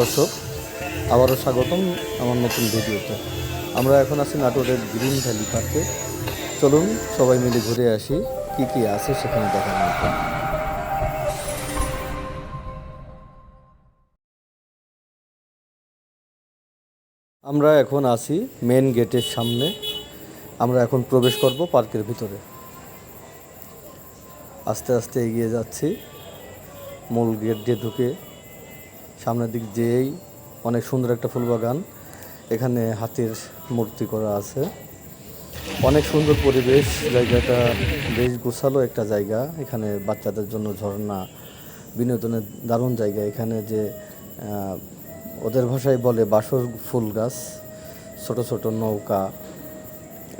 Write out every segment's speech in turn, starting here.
দর্শক, আবারও স্বাগতম আমার নতুন ভিডিওতে। আমরা এখন আছি নাটোরের গ্রিন ভ্যালি পার্কে। চলুন সবাই মিলে ঘুরে আসি, কি কি আছে সেখানে দেখার মতো। আমরা এখন আছি মেন গেটের সামনে। আমরা এখন প্রবেশ করব পার্কের ভিতরে। আস্তে আস্তে এগিয়ে যাচ্ছি। মূল গেট দিয়ে ঢুকে সামনের দিক যেয়েই অনেক সুন্দর একটা ফুলবাগান। এখানে হাতির মূর্তি করা আছে। অনেক সুন্দর পরিবেশ, জায়গাটা বেশ গোছালো একটা জায়গা। এখানে বাচ্চাদের জন্য ঝর্ণা, বিনোদনের দারুণ জায়গা। এখানে যে ওদের ভাষায় বলে বাসর ফুল গাছ, ছোট ছোট নৌকা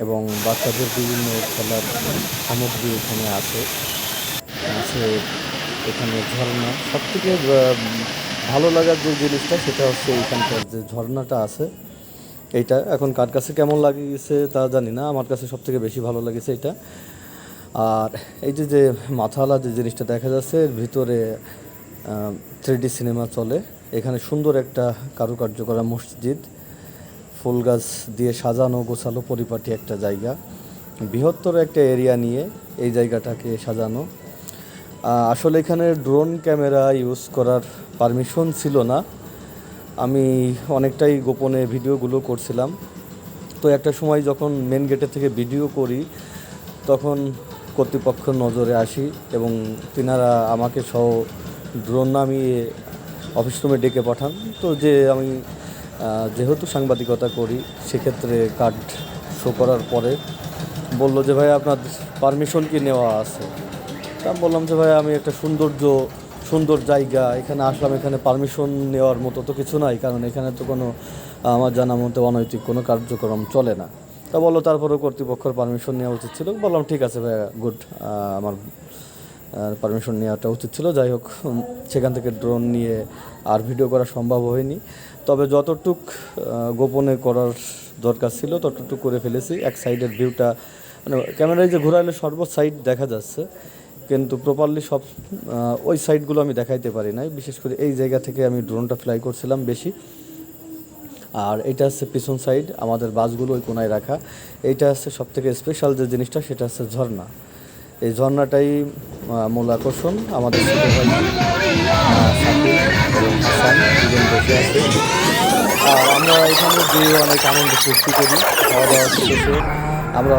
এবং বাচ্চাদের বিভিন্ন খেলার সামগ্রী এখানে আছে। আছে এখানে ঝর্ণা। সব থেকে ভালো লাগার যে জিনিসটা সেটা হচ্ছে এখানকার যে ঝর্ণাটা আছে, এইটা। এখন কার কাছে কেমন লাগিয়েছে তা জানি না, আমার কাছে সব থেকে বেশি ভালো লাগেছে এটা আর এই যে যে মাথাওয়ালা যে জিনিসটা দেখা যাচ্ছে, এর ভিতরে থ্রি সিনেমা চলে। এখানে সুন্দর একটা কারুকার্য করা মসজিদ, ফুল গাছ দিয়ে সাজানো গোছালো পরিপাটি একটা জায়গা। বৃহত্তর একটা এরিয়া নিয়ে এই জায়গাটাকে সাজানো। আসলে এখানে ড্রোন ক্যামেরা ইউজ করার পারমিশন ছিল না। আমি অনেকটাই গোপনে ভিডিওগুলো করছিলাম। তো একটা সময় যখন মেন গেটের থেকে ভিডিও করি, তখন কর্তৃপক্ষ নজরে আসি এবং তিনারা আমাকে সহ ড্রোন নামিয়ে অফিস রুমে ডেকে পাঠান। তো যে আমি যেহেতু সাংবাদিকতা করি, সেক্ষেত্রে কার্ড শো করার পরে বলল যে, ভাই, আপনার পারমিশন কি নেওয়া আছে? তা বললাম যে, ভাই, আমি একটা সৌন্দর্য, সুন্দর জায়গা, এখানে আসলাম, এখানে পারমিশন নেওয়ার মতো তো কিছু নাই, কারণ এখানে তো কোনো, আমার জানা মতে অনৈতিক কোনো কার্যক্রম চলে না। তা বলল, তারপরেও কর্তৃপক্ষের পারমিশন নেওয়া উচিত ছিল। বললাম, ঠিক আছে ভাই গুড আমার পারমিশন নেওয়াটা উচিত ছিল। যাই হোক সেখান থেকে ড্রোন নিয়ে আর ভিডিও করা সম্ভব হয়নি। তবে যতটুক গোপনে করার দরকার ছিল, ততটুকু করে ফেলেছি। এক সাইডের ভিউটা মানে ক্যামেরায় যে ঘোরালে সর্ব সাইড দেখা যাচ্ছে। কিন্তু প্রপারলি সব ওই সাইডগুলো আমি দেখাইতে পারি নাই। বিশেষ করে এই জায়গা থেকে আমি ড্রোনটা ফ্লাই করছিলাম বেশি। আর এটা হচ্ছে পিছন সাইড আমাদের বাসগুলো ওই কোনায় রাখা। এইটা হচ্ছে সব থেকে স্পেশাল যে জিনিসটা, সেটা হচ্ছে ঝর্ণা। এই ঝর্ণাটাই মূল আকর্ষণ আমাদের গিয়ে অনেক আনন্দ ফুর্তি করি খাওয়া দাওয়া শেষে আমরা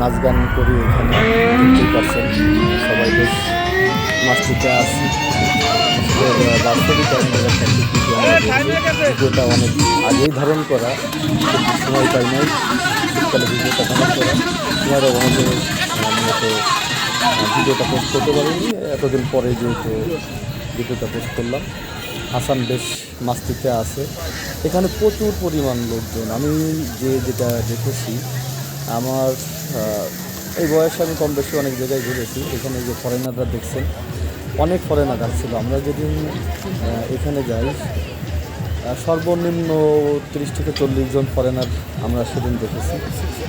নাচ গান করি এখানে ফিফটি সবাই বেশ মাস্তিতে আসি অনেক আগেই ধারণ করা সময় পাই নাই। শীতকালে ভিডিওটা ধারণ করা। মূলত আহ, ভিডিওটা পোস্ট করতে পারিনি। এতদিন পরে যেহেতু ভিডিওটা পোস্ট করলাম। হাসান বেশ মাস্তিতে আছে। এখানে প্রচুর পরিমাণ লোকজন। আমি যে যেটা দেখেছি আমার এই বয়সে আমি কম বেশি অনেক জায়গায় ঘুরেছি। এখানে যে ফরেনাররা দেখছেন অনেক ফরেনার আসছিল। আমরা আহ, এখানে যাই সর্বনিম্ন তিরিশ থেকে চল্লিশ জন ফরেনার আমরা সেদিন দেখেছি।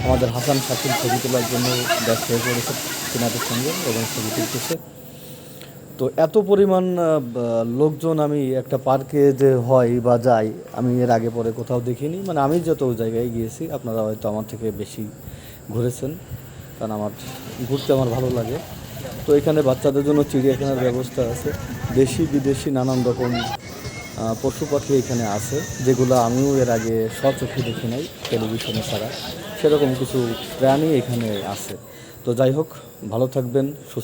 আমাদের হাসান শাকিল ছবি তোলার জন্য ব্যস্ত হয়ে পড়েছে তেনাদের সঙ্গে এবং ছবি তুলতেছে। তো এত পরিমাণ লোকজন আমি একটা পার্কে যে হয় বা যাই, আমি এর আগে পরে কোথাও দেখিনি। মানে আমি যত জায়গায় গিয়েছি, আপনারা হয়তো আমার থেকে বেশি ঘুরেছেন, কারণ আমার ঘুরতে আমার ভালো লাগে। তো এখানে বাচ্চাদের জন্য চিড়িয়াখানার ব্যবস্থা আছে। দেশি, বিদেশি নানান রকম পশু পাখি এখানে আছে, যেগুলো আমিও এর আগে সচোখে দেখি নাই, টেলিভিশনে ছাড়া। সেরকম কিছু প্রাণী এখানে আছে। তো যাই হোক, ভালো থাকবেন, সুস্থ